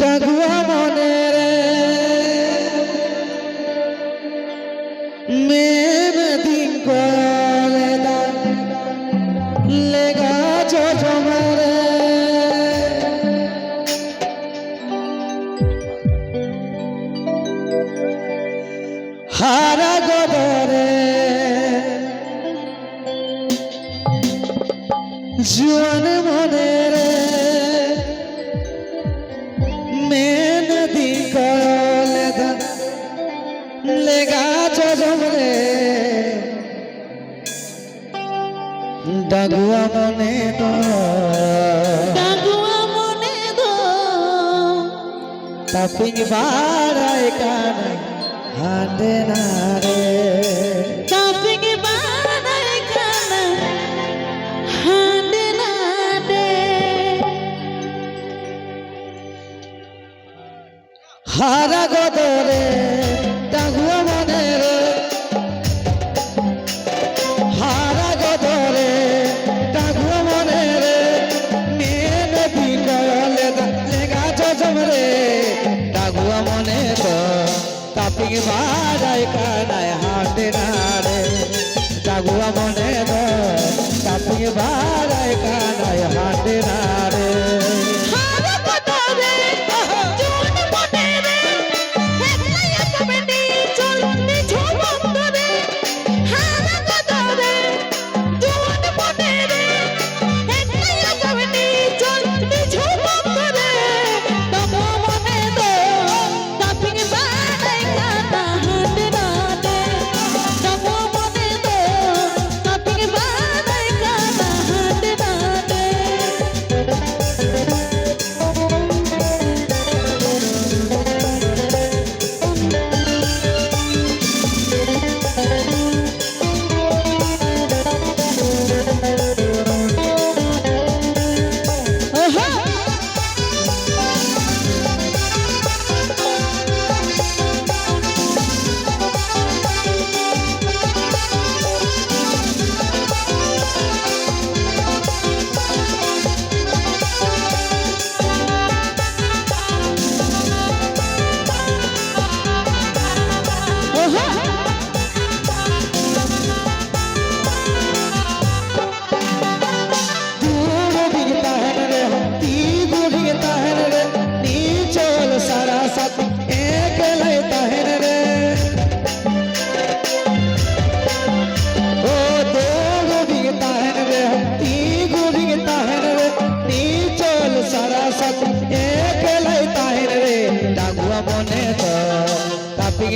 জাগুয়া মনে রে। মেয়ে দিন করে লেগা চমরে হারা গদরে। জীবন মনে গাছ জমলে ডাগুয়া মনে ডাগুয়া মনে তাপিং বাড়ায় কানে হাঁটে না রে। তাপিং বাড়ায় কানে হাঁটে না রে। হারা গদরে। প্রেম রে। ডাগুয়া মনে তো কাপি বাজায় কানায় হাটে না রে। ডাগুয়া মনে তো কাপি বা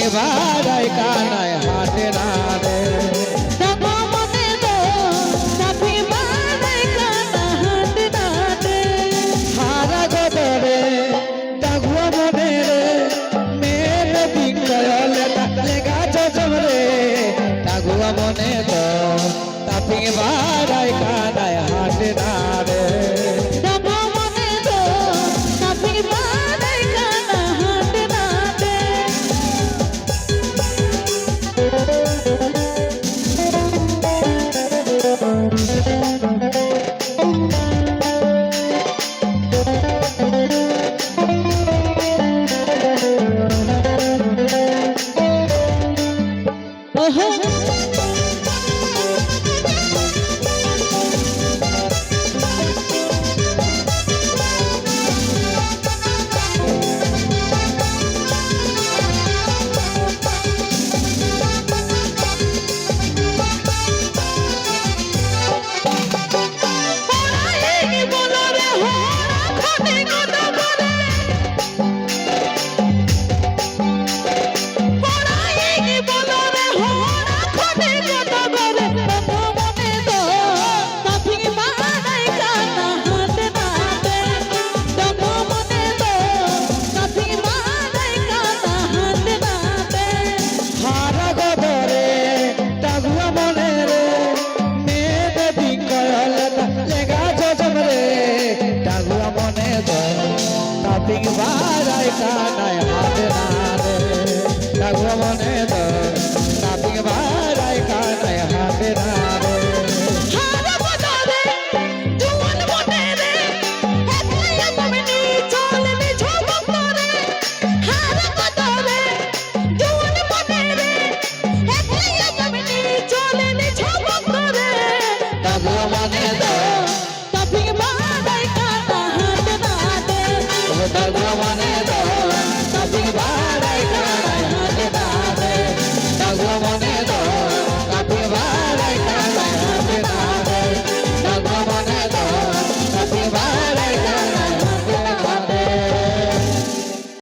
একেবারে কানায় হাতে না রে মনে তো তাপিয়ে বা i'm Sanaya.